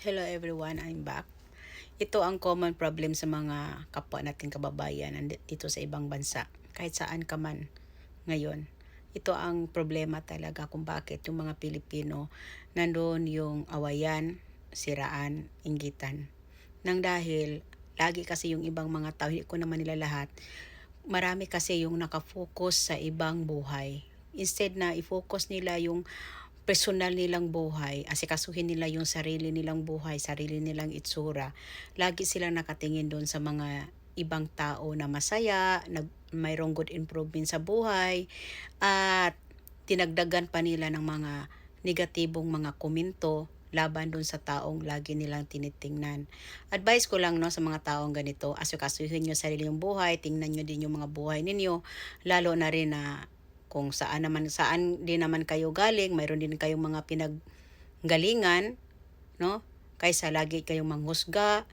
Hello everyone, I'm back. Ito ang common problem sa mga kapwa nating kababayan dito sa ibang bansa, kahit saan ka man ngayon. Ito ang problema talaga kung bakit yung mga Pilipino nandoon yung awayan, siraan, inggitan. Nang dahil lagi kasi yung ibang mga tao, hindi ko naman nila lahat, marami kasi yung nakafocus sa ibang buhay. Instead na i-focus nila yung personal nilang buhay, asikasuhin nila yung sarili nilang buhay, sarili nilang itsura. Lagi silang nakatingin doon sa mga ibang tao na masaya, nag, mayroong good improvement sa buhay, at tinagdagan pa nila ng mga negatibong mga komento laban doon sa taong lagi nilang tinitingnan. Advice ko lang no sa mga taong ganito, asikasuhin nyo sarili yung buhay, tingnan nyo din yung mga buhay ninyo, lalo na rin na kung saan naman saan din naman kayo galing, mayroon din kayong mga pinaggalingan, no? Kaysa lagi kayong manghusga,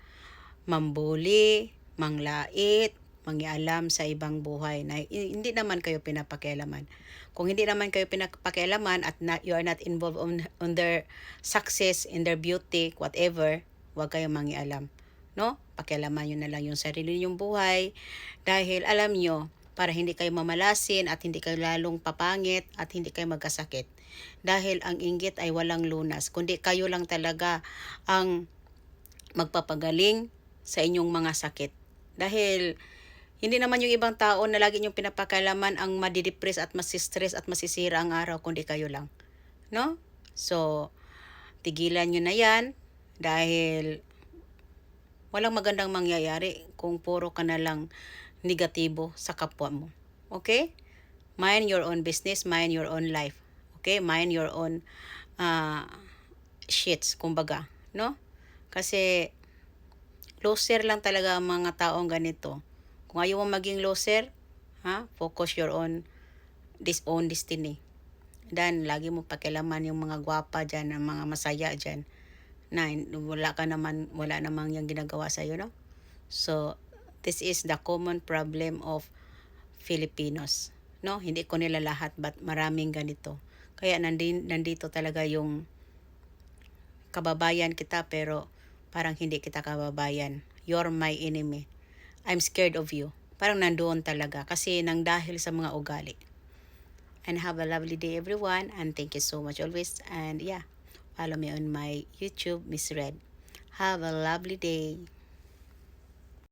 mambuli, manglait, mangialam sa ibang buhay na hindi naman kayo pinapakialaman. Kung hindi naman kayo pinapakialaman at not, you are not involved on, on their success, in their beauty, whatever, huwag kayong mangialam. No? Pakialaman nyo na lang yung sarili yung buhay dahil alam nyo, para hindi kayo mamalasin at hindi kayo lalong papangit at hindi kayo magkasakit. Dahil ang inggit ay walang lunas, kundi kayo lang talaga ang magpapagaling sa inyong mga sakit. Dahil hindi naman yung ibang tao na lagi yung pinapakalaman ang madidepress at masistress at masisira ang araw, kundi kayo lang. No? So, tigilan nyo na yan dahil walang magandang mangyayari kung puro ka na lang negatibo sa kapwa mo. Okay? Mind your own business, mind your own life. Okay? Mind your own uh, shits, kumbaga. No? Kasi loser lang talaga ang mga taong ganito. Kung ayaw mo maging loser, ha? focus your own this own destiny. Dan, lagi mo pakilaman yung mga gwapa dyan, ang mga masaya dyan. Na wala ka naman, wala namang yung ginagawa sa'yo, no? So, this is the common problem of Filipinos. No, hindi ko nila lahat but maraming ganito. Kaya nandin, nandito talaga yung kababayan kita pero parang hindi kita kababayan. You're my enemy. I'm scared of you. Parang nandoon talaga kasi nang dahil sa mga ugali. And have a lovely day everyone and thank you so much always and yeah, follow me on my YouTube Miss Red. Have a lovely day.